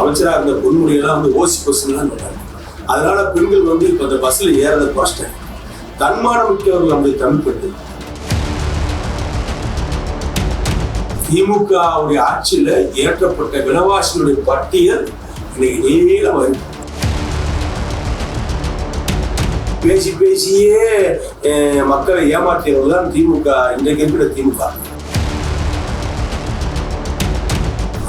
அமைச்சராக இருந்த பொன்முடியெல்லாம் வந்து ஓசி பஸ்லாம் சொல்றாங்க அதனால பெண்கள் வந்து இப்போ அந்த பஸ்ஸில் ஏறத குறைச்சிட்டாங்க. தன்மானம் மிக்கவர்கள் நம்முடைய தமிழ் பெண்கள். திமுகவுடைய ஆட்சியில ஏற்றப்பட்ட விலவாசிகளுடைய பட்டியல் இன்னைக்கு நீளம் இருக்கு பேசி பேசியே மக்களை ஏமாற்றியவர்கள் தான் திமுக இன்றைக்கு இருக்கிற திமுக.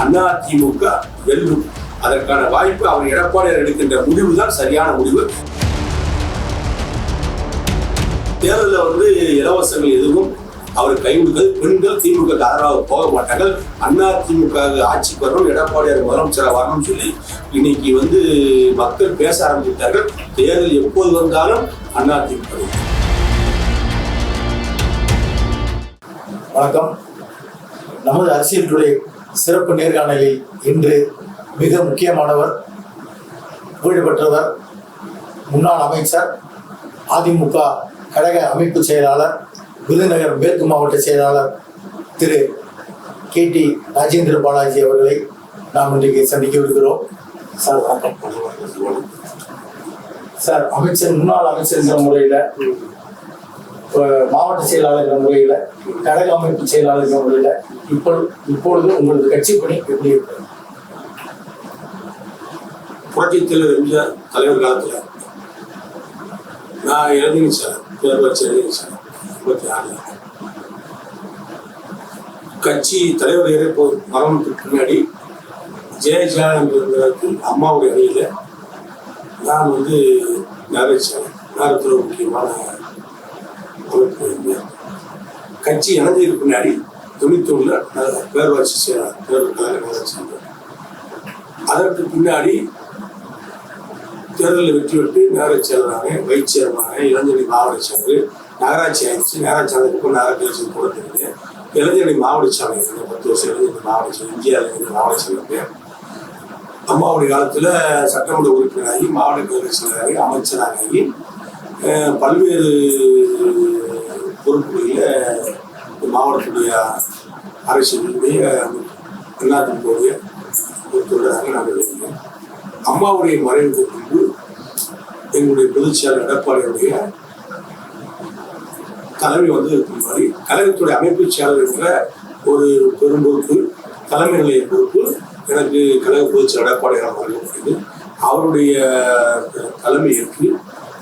அண்ணா திமுக வெல்லும். அதற்கான வாய்ப்பு அவர் எடப்பாடியார் எடுக்கின்ற முடிவு தான் சரியான முடிவு. தேர்தலில் வந்து இலவசங்கள் எதுவும் அவர் கைவிடுதல் பெண்கள் திமுக ஆதரவாக போக மாட்டார்கள். அண்ணா திமுக ஆட்சிக்கு வரணும் எடப்பாடியார் முதலமைச்சராக வரணும்னு சொல்லி இன்னைக்கு வந்து மக்கள் பேச ஆரம்பித்தார்கள். தேர்தல் எப்போது வந்தாலும் அண்ணா திமுக வணக்கம். நமது அரசியல் சிறப்பு நேர்காணலில் இன்று மிக முக்கியமானவர் புகழ்பெற்றவர் முன்னாள் அமைச்சர் அதிமுக கழக அமைப்பு செயலாளர் விருதுநகர் மேற்கு மாவட்ட செயலாளர் திரு கே டி ராஜேந்திர பாலாஜி அவர்களை நாம் இன்றைக்கு சந்திக்க விடுகிறோம் சார் வணக்கம். சார் அமைச்சர் முன்னாள் அமைச்சர் என்ற முறையில் இப்போ மாவட்ட செயலாளர் என்ற முறையில் கழக அமைப்பு செயலாளர் என்ற முறையில் இப்போ இப்பொழுது உங்களது கட்சி பணி எப்படி இருக்கிறது? புரட்சித் தலைவர் எம்ஜிஆர் தலைவர் காலத்தில் நான் இறங்கி சார். பேர் இறங்கி சார். முப்பத்தி ஆறுல. கட்சி தலைவர் இறப்பு மரணத்துக்கு பின்னாடி ஜெயஜா என்ற அம்மாவுடைய அணியில் நான் வந்து நிறைவேற்றேன் நேரத்தில் முக்கியமான அமைப்பு இருந்தேன் கட்சி இணைஞ்சதுக்கு பின்னாடி தொண்ணூத்தொன்னுல நான் பேர் செய்யலாம் பேர் தலைவர் சென்றேன் அதற்கு பின்னாடி தேர்தலில் வெற்றி பெற்று நகராட்சி செயலராக வைஸ் சேர்மனாக இளைஞரணி மாவட்ட செயலர் நகராட்சி ஆயிடுச்சு நகராட்சி ஆனதுக்கு நகராட்சி கொடுத்துருக்கு இளைஞரணி மாவட்ட செயலர் பத்து வருஷம் இளைஞர் மாவட்ட சாலை இந்தியா இளைஞரணி மாவட்ட சாலை அம்மாவுடைய காலத்தில் சட்டமன்ற உறுப்பினராகி மாவட்ட கழக செயலராகி அமைச்சராகி பல்வேறு பொறுப்புகளில் மாவட்டத்துடைய அரசியலுடைய அதிமுகவுடைய பொறுப்புள்ளதாக நாங்கள் அம்மாவுடைய மறைவுக்கு எங்களுடைய பொதுச் செயலர் எடப்பாடியுடைய தலைமை வந்து முன்னாடி கழகத்துடைய அமைப்பு செயலர் என்ற ஒரு பெரும் பொறுப்பு தலைமை நிலைய பொறுப்பு எனக்கு கழக பொதுச் செயலர் எடப்பாடியார் வழங்கப்பட்டது அவருடைய தலைமை ஏற்று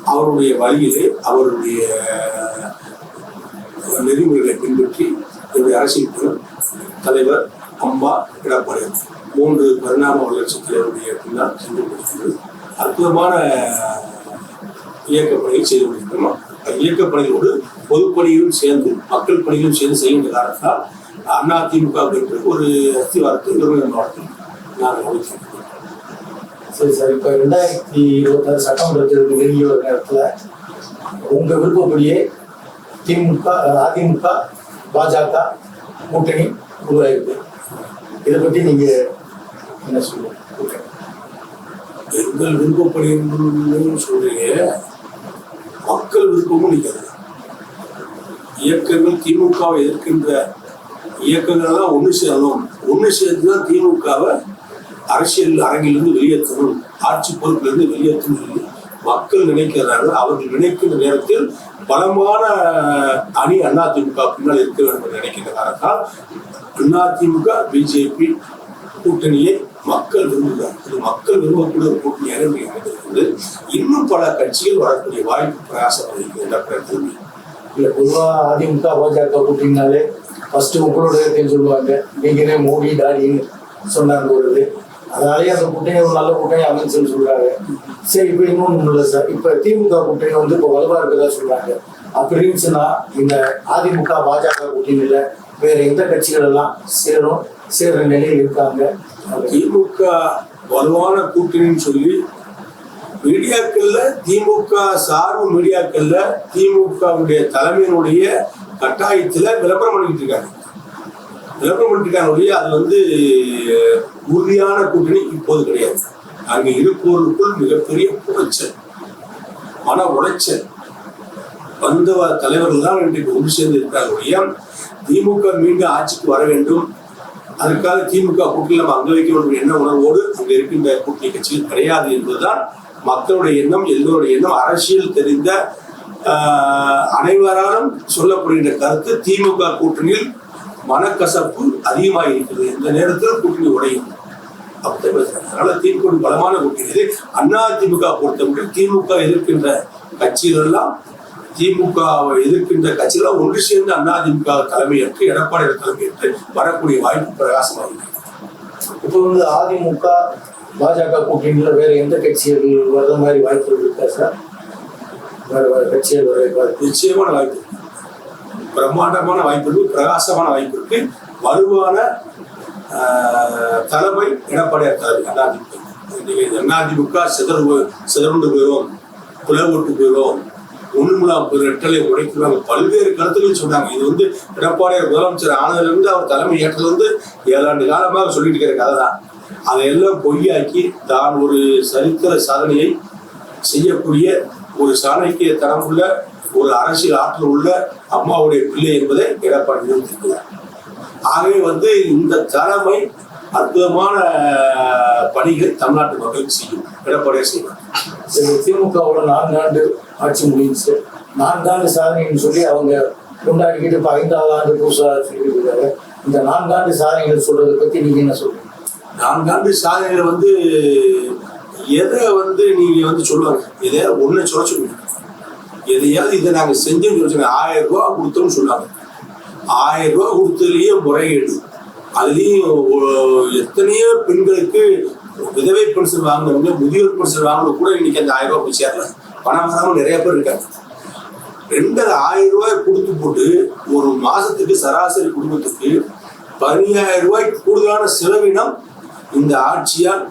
அவருடைய வழியிலே அவருடைய நெறிமுறைகளை பின்பற்றி என்னுடைய அரசியல் குழு தலைவர் அம்மா எடப்பாடி மூன்று பரிணாம வளர்ச்சி தலைவருடைய பின்னால் சென்று கொண்டிருக்கிறது. அற்புதமான இயக்க பணியை செய்து கொண்டிருக்கிறோம். இயக்க பணிகளோடு பொதுப்பணியிலும் சேர்ந்து மக்கள் பணியிலும் சேர்ந்து செய்கின்ற காரணத்தால் அண்ணா திமுக என்ற ஒரு அஸ்திவாரத்தை விருதுநகர் மாவட்டத்தில் நாங்கள் அமைச்சிருக்கிறோம் சரி சார் இப்போ ரெண்டாயிரத்தி இருபத்தாறு சட்டமன்ற தேர்தல் நெருங்கிய ஒரு நேரத்தில் உங்கள் விருப்பப்படியே திமுக அதிமுக பாஜக கூட்டணி உருவாயிருக்கு. இதை பற்றி நீங்கள் என்ன சொல்லுங்க ஓகே எங்கள் விருப்பப்படின்னு சொல்றீங்க. தேர்தல் விருப்பமும் நிற்கிறது இயக்கங்கள் திமுகவை எதிர்க்கின்ற இயக்கங்கள் தான் ஒன்று சேரணும். ஒன்று சேர்த்து தான் திமுகவை அரசியல் அரங்கிலிருந்து வெளியேற்றணும். ஆட்சி பொறுப்பிலிருந்து வெளியேற்றணும். மக்கள் நினைக்கிறாங்க அவர்கள் நினைக்கின்ற நேரத்தில் பலமான அணி அதிமுக பின்னால் இருக்க வேண்டும் என்று நினைக்கின்ற காரணத்தால் அதிமுக பிஜேபி கூட்டணியை மக்கள் விரும்புகிறார் இது மக்கள் விரும்பக்கூடிய ஒரு கூட்டணி இன்றைக்கு அமைந்திருக்கிறது. இன்னும் பல கட்சிகள் வரக்கூடிய வாய்ப்பு பிரயாசப்படுகிறது இல்லை பொதுவாக அதிமுக பாஜக கூட்டினாலே ஃபர்ஸ்ட் உங்களுடைய சொல்லுவாங்க. நீங்களே மோடி டாடின்னு சொன்னாங்க ஒரு இது. அதனாலேயே அந்த கூட்டணி ஒரு நல்ல கூட்டணி அமைச்சுன்னு சொல்றாங்க. சரி இப்போ இன்னொன்று இல்லை சார். இப்போ திமுக கூட்டணி வந்து இப்போ வலுவா இருக்கதா சொல்றாங்க. அப்படி இருந்துச்சுன்னா இந்த அதிமுக பாஜக கூட்டணியில வேற எந்த கட்சிகள் எல்லாம் சேரும் சேர்ற நிலையில் இருக்காங்க? திமுக வலுவான கூட்டணின்னு சொல்லி மீடியாக்கள்ல திமுக சார்பு மீடியாக்கள்ல திமுகவுடைய தலைமையினுடைய கட்டாயத்துல விளம்பரம் பண்ணிட்டு இருக்காங்க. விளம்பரம் பண்ணிட்டு இருக்காங்க ஒழிய அது வந்து உறுதியான கூட்டணி இப்போது கிடையாது. அங்க இருப்பவர்களுக்குள் மிகப்பெரிய புரட்சல் மன உளைச்சல். வந்த தலைவர்கள் தான் இன்றைக்கு ஒன்று சேர்ந்து இருக்காங்க ஒழிய திமுக மீண்டும் ஆட்சிக்கு வர வேண்டும். அதற்காக திமுக கூட்டணி நம்ம அங்க வைக்க வேண்டும் எண்ண உணர்வோடு அங்கே இருக்கின்ற கூட்டணி கட்சிகள் கிடையாது என்பதுதான் மக்களுடைய எண்ணம் எல்லோருடைய எண்ணம். அரசியல் தெரிந்த அனைவராலும் சொல்லப்படுகின்ற கருத்து திமுக கூட்டணியில் மனக்கசப்பு அதிகமாக இருக்கிறது இந்த நேரத்தில் கூட்டணி உடையும். அதனால திமுக பலமான கூட்டணி இது அண்ணா திமுக பொறுத்தவரை திமுக எதிர்க்கின்ற கட்சிகள் எல்லாம் திமுக வை எதிர்க்கின்ற கட்சிகள் ஒன்று சேர்ந்து அண்ணா திமுக தலைமையேற்று எடப்பாடி தலைமையேற்று வரக்கூடிய வாய்ப்பு பிரகாசமாக இருக்கிறது இப்போ வந்து அதிமுக பாஜக கூட்டணியில் வேற எந்த கட்சிகள் வர்ற மாதிரி வாய்ப்புகள் இருக்கா சார்? வேற வேற கட்சிகள் வர நிச்சயமான வாய்ப்பு. பிரம்மாண்டமான வாய்ப்பு இருக்கு பிரகாசமான வாய்ப்பு இருக்கு. வலுவான தலைமை எடப்பாடியார் தலைமை அதிமுக இன்னைக்கு அதிமுக சிதறு சிதறுண்டு போயிடும் பிளவுட்டு போயிடும் ஒண்ணுமுலாம் இரட்டலை உடைக்கிறாங்க பல்வேறு கருத்துக்கள் சொன்னாங்க. இது வந்து எடப்பாடியார் முதலமைச்சர் ஆனதிலிருந்து அவர் தலைமை ஏற்றது வந்து ஏழாண்டு காலமாக சொல்லிட்டு இருக்கிற கதை தான். அதையெல்லாம் பொய்யாக்கி தான் ஒரு சரித்திர சாதனையை செய்யக்கூடிய ஒரு சாணக்கிய தரமுள்ள ஒரு அரசியல் ஆற்றல் உள்ள அம்மாவுடைய பிள்ளை என்பதை எடப்பாடி நிரூபித்திருக்கிறார். ஆகவே வந்து இந்த தலைமை அற்புதமான பணிகள் தமிழ்நாட்டு மக்களுக்கு செய்யும். எடப்பாடியார் செய்வார். சரி திமுகவோட நான்கு ஆண்டு ஆட்சி முடிஞ்சுச்சு. நான்காண்டு சாதனைன்னு சொல்லி அவங்க கொண்டாடிக்கிட்டு இப்போ ஐந்தாவது ஆண்டு புதுசாக சொல்லிட்டு இருக்காங்க. இந்த நான்காண்டு சாதனைகள் சொல்றதை பத்தி நீங்க என்ன சொல்றீங்க? நான்காண்டு சாதனைகளை வந்து எதை வந்து நீங்க வந்து சொல்லுவாங்க எதையா ஒண்ணு சொல்ல சொல்லுங்க எதையாவது இதை நாங்க செஞ்சோம்னு சொல்லுங்க ஆயிரம் ரூபா கொடுத்தோம்னு சொன்னாங்க. ஆயிரம் ரூபா கொடுத்ததுலயே முறைகேடு. அதுலயும் எத்தனையோ பெண்களுக்கு விதவை பென்ஷன் வாங்கினவங்க முதியோர் பென்ஷன் வாங்கினவங்க கூட இன்னைக்கு அந்த ஆயிரம் ரூபாய் போய் சேரலாம் பணம் வராம நிறைய பேர் இருக்காங்க. ரெண்டரை ஆயிரம் ரூபாய் கொடுத்து போட்டு ஒரு மாசத்துக்கு சராசரி குடும்பத்துக்கு பதினாயிரம் ரூபாய் கூடுதலான செலவினம் இந்த ஆட்சியால்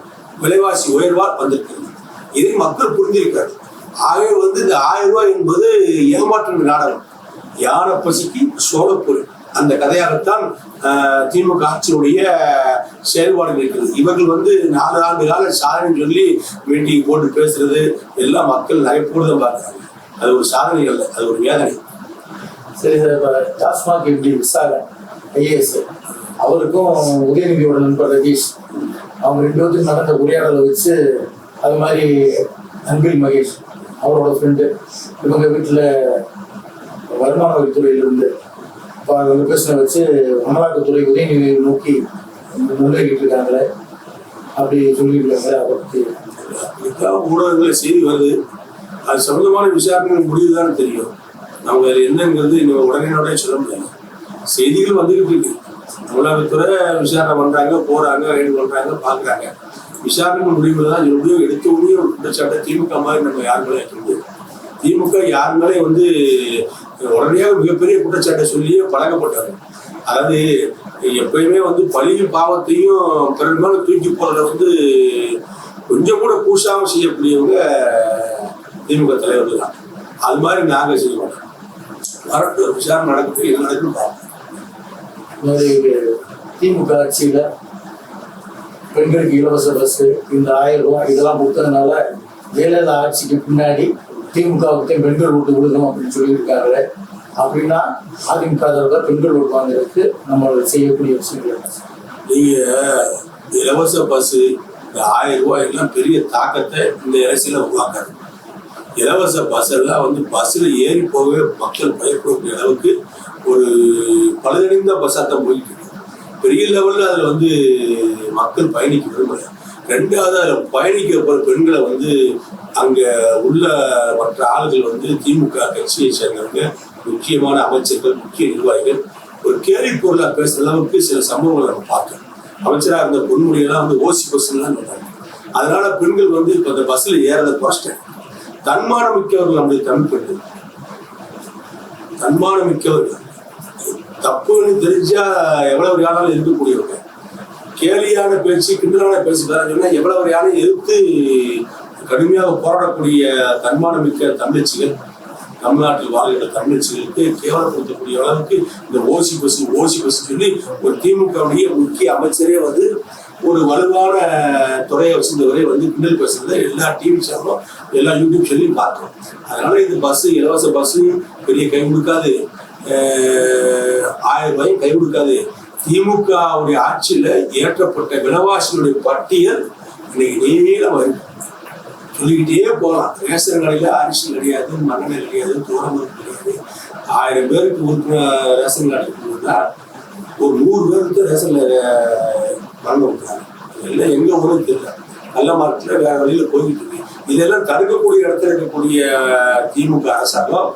விலைவாசி உயர்வால் வந்திருக்கிறது இதை மக்கள் புரிந்திருக்காரு ஆகவே வந்து இந்த ஆயிரம் ரூபாய் என்பது ஏமாற்று நாடகம். யானை பசிக்கு சோழப்பொருள் அந்த கதையாகத்தான் திமுக ஆட்சியுடைய செயல்பாடு இருக்குது இவர்கள் வந்து நாலு ஆண்டு கால சாதனை சொல்லி மீட்டிங் போட்டு பேசுறது எல்லாம் மக்கள் நிறைய தான் பார்க்குறாங்க. அது ஒரு சாதனை அல்ல அது ஒரு வேதனை. சரி சார் இப்போ டாஸ்மாக் எப்படி விசாரணை? ஐஏஎஸ். அவருக்கும் உதயநிதியோட நண்பர் ரஜீஷ் அவங்க ரெண்டு பேருக்கும் நடந்த உரையாடலை வச்சு அது மாதிரி அன்பில் மகேஷ் அவரோட ஃப்ரெண்டு இவங்க வீட்டில் வருமான வரித்துறையிலிருந்து இப்போ அந்த பேசின வச்சு அமலாக்கத்துறை உதயநிதி நோக்கி முன்னேறிட்டு இருக்காங்களே அப்படி சொல்லியிருக்காங்க அதை பற்றி இதுக்காக ஊடகங்களில் செய்தி வருது. அது சம்பந்தமான விசாரணை முடியுதுதான் தெரியும். நம்ம வேற என்னங்கிறது இன்னும் உடனே உடனே சொல்ல முடியாது. செய்திகள் வந்துகிட்டு இருக்கு. அமலாக்கத்துறை விசாரணை பண்றாங்க போறாங்க ரைடு பண்றாங்க பாக்குறாங்க விசாரணை முடிவுல தான் எப்படியும் எடுத்த உடனே ஒரு குற்றச்சாட்டை திமுக மாதிரி நம்ம யார் மேலே திமுக யார் மேலே வந்து உடனே மிகப்பெரிய குற்றச்சாட்டை சொல்லியே பழக்கப்பட்டாங்க அதாவது எப்பயுமே வந்து பழியும் பாவத்தையும் பிறர் மேல தூக்கி போடுறத வந்து கொஞ்சம் கூட கூசாமல் செய்யக்கூடியவங்க திமுக தலைவர்கள் தான். அது மாதிரி நாங்கள் செய்ய மாட்டோம் வரட்டும் விசாரணை நடக்குது என்ன நடக்குன்னு பார்ப்போம். இந்த மாதிரி திமுக ஆட்சியில் பெண்களுக்கு இலவச பஸ் இந்த ஆயிரம் ரூபாய் இதெல்லாம் கொடுத்ததுனால ஜெயலலிதா ஆட்சிக்கு பின்னாடி திமுகவுக்கு பெண்கள் ஓட்டு கொடுக்கணும் அப்படின்னு சொல்லியிருக்காரு அப்படின்னா அதிமுக தான் பெண்கள் ஓட்டு வாங்குறதுக்கு நம்ம செய்யக்கூடிய விஷயங்கள் நீங்க இலவச பஸ் இந்த ஆயிரம் ரூபாய் எல்லாம் பெரிய தாக்கத்தை இந்த அரசியல உருவாக்காது. இலவச பஸ் எல்லாம் வந்து பஸ்ல ஏறி போகவே மக்கள் பயப்படக்கூடிய அளவுக்கு ஒரு பழுதடைந்த பஸ்ஸாக தான் போயிட்டு பெரிய லெவல்ல அதுல வந்து மக்கள் பயணிக்க விரும்பல. ரெண்டாவது அதில் பயணிக்க பெண்களை வந்து அங்கே உள்ள மற்ற ஆளுகள் வந்து திமுக கட்சியை சேர்ந்தவங்க முக்கியமான அமைச்சர்கள் முக்கிய நிர்வாகிகள் ஒரு கேள்வி பொருளாக பேசுகிற அளவுக்கு சில சம்பவங்களை நம்ம பார்க்கணும். அமைச்சராக இருந்த பொன்முடியெல்லாம் வந்து ஓசி பஸ்லாம் சொன்னாங்க. அதனால பெண்கள் வந்து இப்போ அந்த பஸ்ஸில் ஏறதை குறைச்சிட்டாங்க. தன்மானம் மிக்கவர்கள் நம்முடைய தமிழ் பெண்கள் தன்மானம் மிக்கவர்கள். தப்புன்னு தெரிஞ்சா எவ்வளவு யாராலும் இருக்கக்கூடியவங்க. கேலியான பேச்சு கிண்டலான பேச்சு சொன்னா எவ்வளவு யாரும் எதிர்த்து கடுமையாக போராடக்கூடிய தன்மானம் மிக்க தமிழச்சிகள் தமிழ்நாட்டில் வாழ்கிற தமிழச்சிகளுக்கு கேவலப்படுத்தக்கூடிய அளவுக்கு இந்த ஓசி பஸ் ஓசி பஸ் சொல்லி ஒரு திமுகவுடைய முக்கிய அமைச்சரே வந்து ஒரு வலுவான துறையை வச்சிருந்தவரை வந்து கிண்டல் பேசுறதை எல்லா டிவி சேனலும் எல்லா யூடியூப் சேனலையும் பார்த்தோம் அதனால இந்த பஸ் இலவச பஸ் பெரிய கை கொடுக்காது. ஆயிரம் ரூபாயும் கை கொடுக்காது. திமுகவுடைய ஆட்சியில ஏற்றப்பட்ட விலைவாசிகளுடைய பட்டியல் இன்னைக்கு நீளம் இருக்கு சொல்லிக்கிட்டே போகலாம் ரேஷன் கடையில அரிசி கிடையாது மண்ணெண்ணெய் கிடையாது தூரம் கிடையாது. ஆயிரம் பேருக்கு ஒரு ரேஷன் கார்டு ஒரு நூறு பேருக்கு ரேஷன்ல மண்ணு விட்டுறாங்க எல்லாம் எங்க ஊரும் தெரியல. நல்ல மார்க்கெட்ல வேற வழியில போய்கிட்டு இருக்கு. இதெல்லாம் தடுக்கக்கூடிய இடத்துல இருக்கக்கூடிய திமுக அரசாங்கம்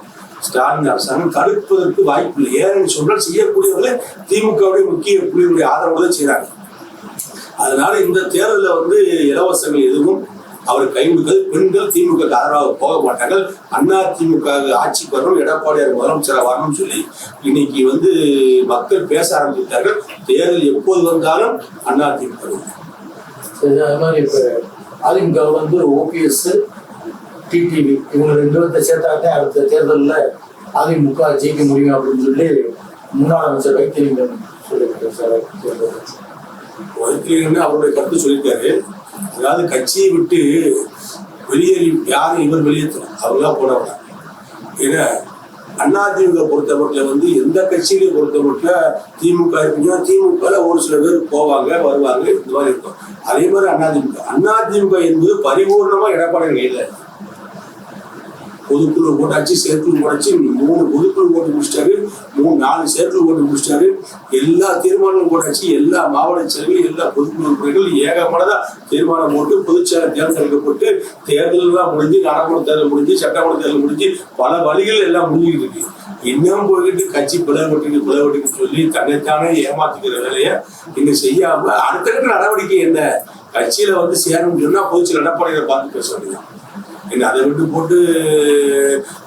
ஸ்டாலின் அரசாங்கம் தடுப்பதற்கு வாய்ப்பு இல்லை. ஏன்னு சொன்னால் செய்யக்கூடியவர்களே திமுகவுடைய முக்கிய புள்ளிகளுடைய ஆதரவு தான் அதனால இந்த தேர்தலில் வந்து இலவசங்கள் எதுவும் அவர் கைவிடுக்கிறது பெண்கள் திமுக ஆதரவாக போக மாட்டார்கள். அண்ணா திமுக ஆட்சிக்கு வரணும் எடப்பாடியார் முதலமைச்சராக வரணும்னு சொல்லி இன்னைக்கு வந்து மக்கள் பேச ஆரம்பித்தார்கள். தேர்தல் எப்போது வந்தாலும் அண்ணா திமுக சரி, அது மாதிரி இப்ப அதிமுக வந்து ஓபிஎஸ் டிடிவி. இவங்க ரெண்டு பேர்த்த சேர்த்தாக்கே அடுத்த தேர்தலில் அதிமுக ஜெயிக்க முடியும் அப்படின்னு சொல்லி முன்னாள் அமைச்சர் வைத்தியலிங்கம் சொல்லியிருக்காரு சார். தேர்தல் அவருடைய கருத்து சொல்லியிருக்காரு. அதாவது கட்சியை விட்டு வெளியேறி யாரும் இவர் வெளியேற்றணும் அவங்க தான் போனவங்க ஏன்னா அதிமுக பொறுத்தமட்டில் வந்து எந்த கட்சியிலையும் பொறுத்தமட்டில் திமுக இருக்குன்னா திமுக ஒரு சில பேர் போவாங்க வருவாங்க இந்த மாதிரி இருக்கும். அதே மாதிரி அதிமுக அதிமுக என்பது பரிபூர்ணமா எடப்பாடி கையில். இருக்கு. பொதுக்குழு போட்டாச்சு செயற்குழு போட்டாச்சு மூணு பொதுக்குழு போட்டு முடிச்சிட்டாரு மூணு நாலு செயற்குழு போட்டு முடிச்சிட்டாரு. எல்லா தீர்மானங்களும் போட்டாச்சு எல்லா மாவட்ட செயலர்கள் எல்லா பொதுக்குழு உறுப்பினர்கள் ஏகமானதா தீர்மானம் போட்டு பொதுச்செயலர் தேர்ந்தெடுக்கப்பட்டு தேர்தல்லாம் முடிஞ்சு நாடாளுமன்ற தேர்தல் முடிஞ்சு சட்டமன்ற தேர்தல் முடிஞ்சு பல வழிகள் எல்லாம் முடிஞ்சுக்கிட்டு இருக்கு. இன்னும் போய்கிட்டு கட்சி பிளவுபட்டு பிளவுபட்டு சொல்லி தன்னைத்தானே ஏமாத்திக்கிற வேலையை இங்க செய்யாம அடுத்த கட்ட நடவடிக்கை என்ன? கட்சியில வந்து சேரணும்னு சொன்னா பொதுச்செயலர் எடப்பாடியை பார்த்து பேச வேண்டியதான் என்ன அதை விட்டு போட்டு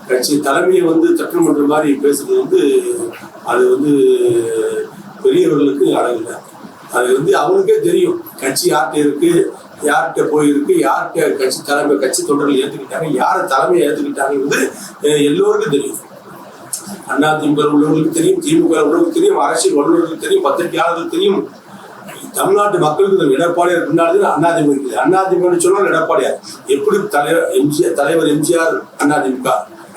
கட்சி தலைமையை வந்து தட்டம் பண்ற மாதிரி பேசுறது வந்து அது வந்து பெரியவர்களுக்கு அழகில்லை. அது வந்து அவங்களுக்கே தெரியும் கட்சி யார்கிட்ட இருக்கு யார்கிட்ட போயிருக்கு யார்கிட்ட கட்சி தலைமை கட்சி தொண்டர்கள் ஏற்றுக்கிட்டாங்க யாரை தலைமையை ஏற்றுக்கிட்டாங்கிறது எல்லோருக்கும் தெரியும். அண்ணா திமுக உள்ளவர்களுக்கு தெரியும் திமுக உள்ளவர்களுக்கு தெரியும் அரசியல் வல்லுநர்களுக்கு தெரியும் பத்திரிகையாளர்களுக்கு தெரியும். தமிழ்நாட்டு மக்களுக்கு எடப்பாடியார் பின்னாடி அதிமுக இருக்குது அதிமுக சொன்னால் எடப்பாடியார் எப்படி தலைவர் எம்ஜிஆர் தலைவர் எம்ஜிஆர் அதிமுக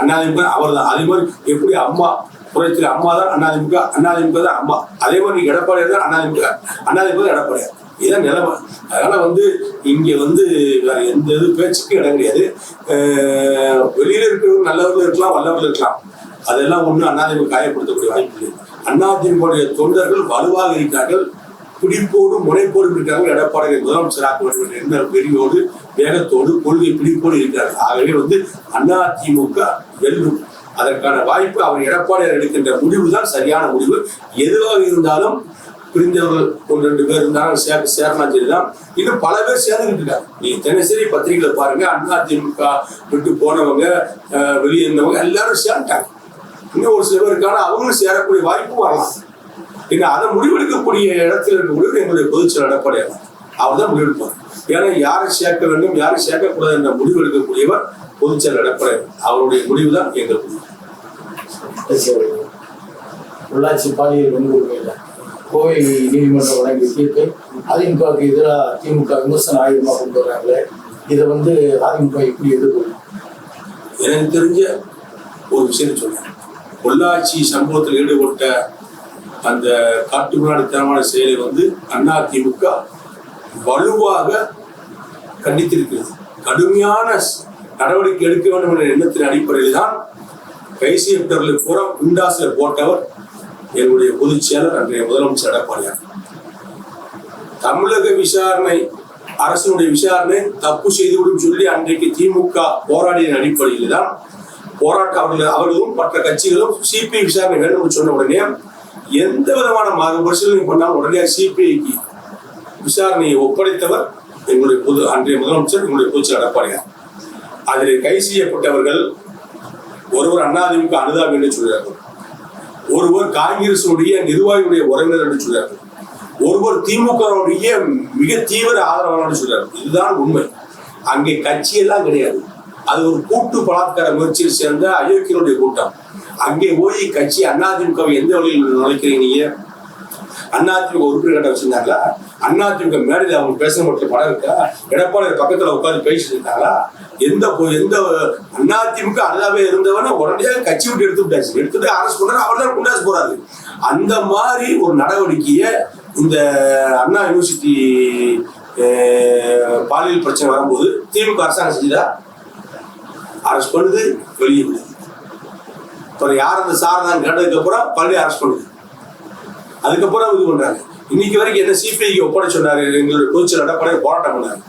அதிமுக அவர் தான் அதே மாதிரி எப்படி அம்மா புரட்சியில் அம்மா தான் அதிமுக அதிமுக தான் அம்மா. அதே மாதிரி எடப்பாடியார் தான் அதிமுக அதிமுக தான் எடப்பாடியார் இதுதான் நிலைமை. அதனால வந்து இங்க வந்து வேற எந்த இது பேச்சுக்கும் இடம் கிடையாது. வெளியில் வெளியில இருக்கிறவங்க நல்லவர்கள் இருக்கலாம் வல்லவர்கள் இருக்கலாம். அதெல்லாம் ஒன்றும் அதிமுக காயப்படுத்தக்கூடிய வாய்ப்பு இல்லை. அதிமுக தொண்டர்கள் வலுவாக இருக்கிறார்கள். பிடிப்போடு முனைப்போடு இருக்கிறார்கள் எடப்பாடியை முதலமைச்சராக்க வேண்டும் என்ற வெறியோடு வேகத்தோடு கொள்கை பிடிப்போடு இருக்கிறார்கள். ஆகவே வந்து அதிமுக வெல்லும். அதற்கான வாய்ப்பு அவர் எடப்பாடியார் எடுக்கின்ற முடிவு தான் சரியான முடிவு. எதுவாக இருந்தாலும் பிரிஞ்சவர்கள் ஒன்று ரெண்டு பேர் இருந்தாலும் சேர சேரலாம் சரிதான் இன்னும் பல பேர் சேர்ந்துக்கிட்டு இருக்காங்க நீங்க தினசரி பத்திரிகையில பாருங்க அதிமுக விட்டு போனவங்க வெளியே இருந்தவங்க எல்லாரும் சேர்ந்துட்டாங்க. இன்னும் ஒரு சில பேருக்கான அவங்களும் சேரக்கூடிய வாய்ப்பும் வரலாம். ஏன்னா அதை முடிவெடுக்கக்கூடிய இடத்துல இருக்கக்கூடிய எங்களுடைய பொதுச்செயலர் எடப்பாடியார் அவர் தான் முடிவெடுப்பார். ஏன்னா யாரை சேர்க்க வேண்டும் யாரை சேர்க்கக்கூடாது என்ற முடிவெடுக்கக்கூடியவர் பொதுச்செயலர் எடப்பாடியார் அவருடைய முடிவு தான் எங்கள் முடிவு. உள்ளாட்சி பாலியல் வன்கொடுமையில் கோவை நீதிமன்றம் வழங்கிய தீர்ப்பு அதிமுகவுக்கு எதிராக திமுக விமர்சனம் ஆயுதமாக கொண்டு வராங்களே இதை வந்து அதிமுக எப்படி எதிர்கொள்ளும்? எனக்கு தெரிஞ்ச ஒரு விஷயம் சொன்னேன் பொள்ளாச்சி சம்பவத்தில் ஈடுபட்ட அந்த காட்டுமிராடித்தனமான செயலை வந்து அதிமுக வலுவாக கண்டித்திருக்கிறது. கடுமையான நடவடிக்கை எடுக்க வேண்டும் என்ற எண்ணத்தின் அடிப்படையில் தான் கைசியப்டர்களை பூரா குண்டாசில் போட்டவர் என்னுடைய பொதுச் செயலர் அன்றைய முதலமைச்சர் எடப்பாடியார். தமிழக விசாரணை அரசனுடைய விசாரணை தப்பு செய்துவிடும் சொல்லி அன்றைக்கு திமுக போராடிய அடிப்படையில் தான் போராட்ட அவர்கள் அவர்களும் மற்ற கட்சிகளும் சிபிஐ விசாரணை வேண்டும் என்று சொன்ன உடனே எந்த விதமான மறுபரிசீலனை பண்ணாலும் உடனே சிபிஐக்கு விசாரணையை ஒப்படைத்தவர் எங்களுடைய பொது அன்றைய முதலமைச்சர் எங்களுடைய பொதுச் எடப்பாடியார். அதில் கை செய்யப்பட்டவர்கள் ஒருவர் அண்ணாதிமுக அனுதாபம் என்று சொல்கிறார்கள். ஒருவர் காங்கிரசுடைய நிர்வாகியுடைய உறவினர் என்று சொல்கிறார்கள். ஒருவர் திமுகவுடைய மிக தீவிர ஆதரவாளர் சொல்றாரு இதுதான் உண்மை. அங்கே கட்சியெல்லாம் கிடையாது. அது ஒரு கூட்டு பலாத்கார முயற்சியில் சேர்ந்த அயோக்கியனுடைய கூட்டம். அங்கே போய் கட்சி அதிமுகவை எந்த வழியில் நுழைக்கிறீங்க நீங்க? அதிமுக உறுப்பினர் வச்சிருந்தாங்களா? அதிமுக மேடையில் அவங்க பேச மட்டும் படம் இருக்கா? எடப்பாடி பக்கத்துல உட்காந்து பேசிட்டு இருந்தாங்களா? எந்த எந்த அதிமுக அல்லாவே இருந்தவன உடனடியாக கட்சி விட்டு எடுத்து விட்டாச்சு. எடுத்துட்டு அரசு பண்றாரு அவர் தான் குண்டாஸ் போறாரு. அந்த மாதிரி ஒரு நடவடிக்கையை இந்த அண்ணா யூனிவர்சிட்டி பாலியல் பிரச்சனை வரும்போது திமுக அரசாங்கம் செஞ்சுதா? அரெஸ்ட் பண்ணுது வெளியே விடுது அப்புறம் யார் அந்த சாரதான் கேட்டதுக்கப்புறம் கேட்டதுக்கு பள்ளி அரெஸ்ட் பண்ணுது அதுக்கப்புறம் இது பண்றாங்க. இன்னைக்கு வரைக்கும் என்ன சிபிஐக்கு ஒப்படை சொன்னாரு எங்களுடைய பொதுச்செயலர் எடப்பாடி போராட்டம் பண்ணாரு.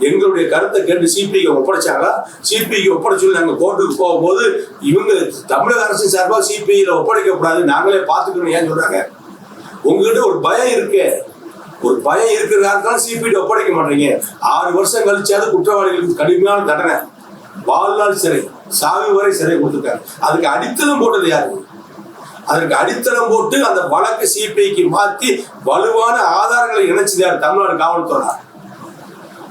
எங்களுடைய கருத்தை கேட்டு சிபிஐக்கு ஒப்படைச்சாங்களா? சிபிஐக்கு ஒப்படைச்சு நாங்கள் கோர்ட்டுக்கு போகும்போது இவங்க தமிழக அரசு சார்பாக சிபிஐல ஒப்படைக்கக்கூடாது நாங்களே பார்த்துக்கணும் ஏன் சொல்றாங்க. உங்ககிட்ட ஒரு பயம் இருக்கு. ஒரு பயம் இருக்கிறதால சிபிஐ ஒப்படைக்க மாட்டீங்க. ஆறு வருஷம் கழிச்சாது குற்றவாளிகளுக்கு கடுமையான தண்டனை. வாழ்நாள் சிறை சாவி வரை சிறை கொடுத்துருக்காங்க அதுக்கு அடித்தளம் போட்டது யாரு? அதற்கு அடித்தளம் போட்டு அந்த வழக்கு சிபிஐக்கு மாத்தி வலுவான ஆதாரங்களை இணைச்சது யார்? தமிழ்நாடு காவல்துறை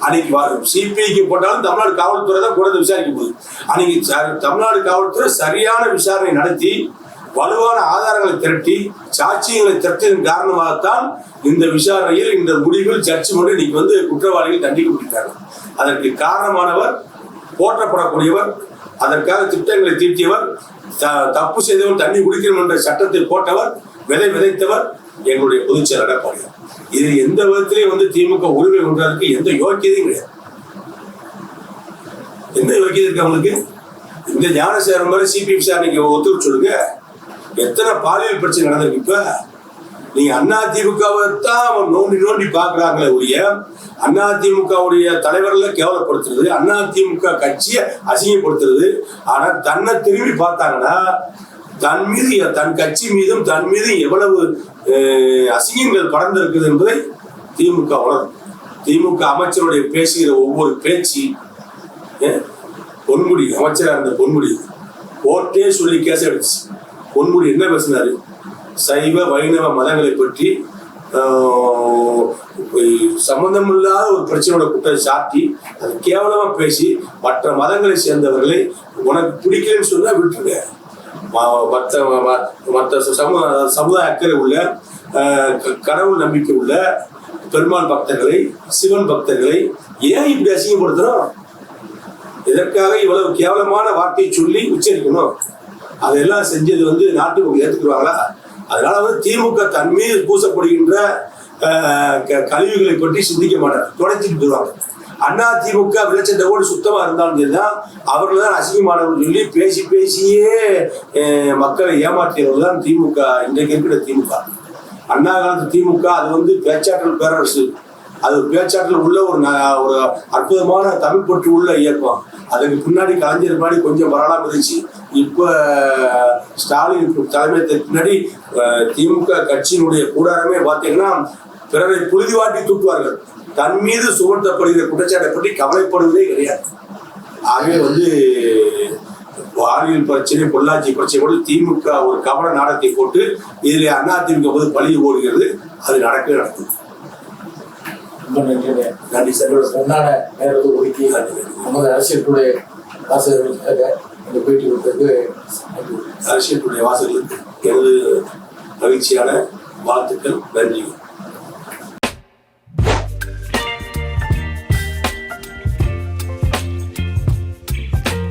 அன்னைக்கு சிபிஐக்கு போட்டாலும் தமிழ்நாடு காவல்துறை தான் கூட விசாரிக்க போகுது. அன்னைக்கு தமிழ்நாடு காவல்துறை சரியான விசாரணை நடத்தி வலுவான ஆதாரங்களை திரட்டி சாட்சியங்களை திரட்டியதன் காரணமாகத்தான் இந்த விசாரணையில் இந்த முடிவில் மட்டும் இன்னைக்கு வந்து குற்றவாளிகள் தண்டிக்கப்பட்டிருக்காங்க அதற்கு காரணமானவர் போற்றப்படக்கூடியவர் அதற்காக திட்டங்களை தீட்டியவர் த- தப்பு செய்தவன் தண்ணி குடிக்கணும் என்ற சட்டத்தை போட்டவர் விதை விதைத்தவர் எங்களுடைய பொதுச் செயலர் இது எந்த விதத்திலையும் வந்து திமுக உரிமை கொண்டதற்கு எந்த யோக்கியதையும் கிடையாது. எந்த யோக்கியது இருக்கு அவங்களுக்கு? இந்த ஞானசேகரம் மாதிரி சார் நீங்க ஒத்துழைப்பு சொல்லுங்க. எத்தனை பாலியல் பிரச்சனை நடந்திருக்கு இப்ப? நீங்க அண்ணா திமுகவை தான் அவன் நோண்டி நோண்டி பாக்குறாங்களே ஒழிய அண்ணா திமுகவுடைய தலைவர்ல கேவலப்படுத்துறது அண்ணா திமுக கட்சியை அசிங்கப்படுத்துறது. ஆனா தன்னை திரும்பி பார்த்தாங்கன்னா தன் மீது தன் கட்சி மீதும் தன் மீதும் எவ்வளவு அசிங்கங்கள் அசிங்கங்கள் படர்ந்திருக்குது என்பதை திமுக உணரும். திமுக அமைச்சருடைய பேசுகிற ஒவ்வொரு பேச்சு பொன்முடி அமைச்சராக இருந்த பொன்முடி ஓட்டே சொல்லி கேச எடுத்துச்சு. பொன்முடி என்ன பேசினாரு? சைவ வைணவ மதங்களை பற்றி ஆஹ், சம்பந்தமில்லாத ஒரு பிரச்சனையோட குற்றம் சாட்டி அது கேவலமா பேசி மற்ற மதங்களை சேர்ந்தவர்களை உனக்கு பிடிக்கலன்னு சொன்னா விட்டுருங்க. ம- மற்ற ம- மற்ற சமூக சமுதாய அக்கறை உள்ள க- கடவுள் நம்பிக்கை உள்ள பெருமாள் பக்தர்களை சிவன் பக்தர்களை ஏன் இப்படி அசிங்கப்படுத்தணும் இதற்காக இவ்வளவு கேவலமான வார்த்தையை சொல்லி உச்சரிக்கணும்? அதெல்லாம் செஞ்சது வந்து நாட்டு மக்கள் ஏத்துக்குவாங்களா? அதனால வந்து திமுக தன்மையை பூசப்படுகின்ற க- கழிவுகளை பற்றி சிந்திக்க மாட்டார். தொடச்சிட்டு வருவாங்க அண்ணா திமுக விளைச்சட்டோடு சுத்தமா இருந்தாலும் சரிதான். அவர்கள் தான் அசிங்கமானவர்கள் சொல்லி பேசி பேசியே மக்களை ஏமாற்றியவர்கள் தான் திமுக இன்றைக்கு இருக்கிற திமுக. அண்ணா காலத்து திமுக அது வந்து பேச்சாற்றல் பேரரசு. அது பேச்சாட்டில் பேச்சாற்றல் உள்ள ஒரு ந- ஒரு அற்புதமான தமிழ் பற்று உள்ள இயக்கம். அதுக்கு பின்னாடி கலைஞர் முன்னாடி கொஞ்சம் வரலாம் இருந்துச்சு இப்போ ஸ்டாலின் தலைமையத்துக்கு பின்னாடி திமுக கட்சியினுடைய கூடாரமே பார்த்தீங்கன்னா பிறரை புழுதி வாட்டி தூக்குவார்கள். தன் மீது சுமத்தப்படுகிற குற்றச்சாட்டை பற்றி கவலைப்படுவதே கிடையாது. ஆகவே வந்து பாலியல் பிரச்சனை பொள்ளாச்சி பிரச்சனை போட்டு திமுக ஒரு கவன நாடகத்தை போட்டு இதில் அண்ணா போது பழி ஓடுகிறது. அது நடக்கவே நடக்குது ரொம்ப நன்றி நன்றி சார் நேரத்தில் நேரத்தை ஒதுக்கி நமது அரசியலுடைய வாசகர்களுக்காக இந்த பேட்டி கொடுத்ததுக்கு அரசியலுடைய வாசகர்களுக்கு எனது மகிழ்ச்சியான வாழ்த்துக்கள் நன்றி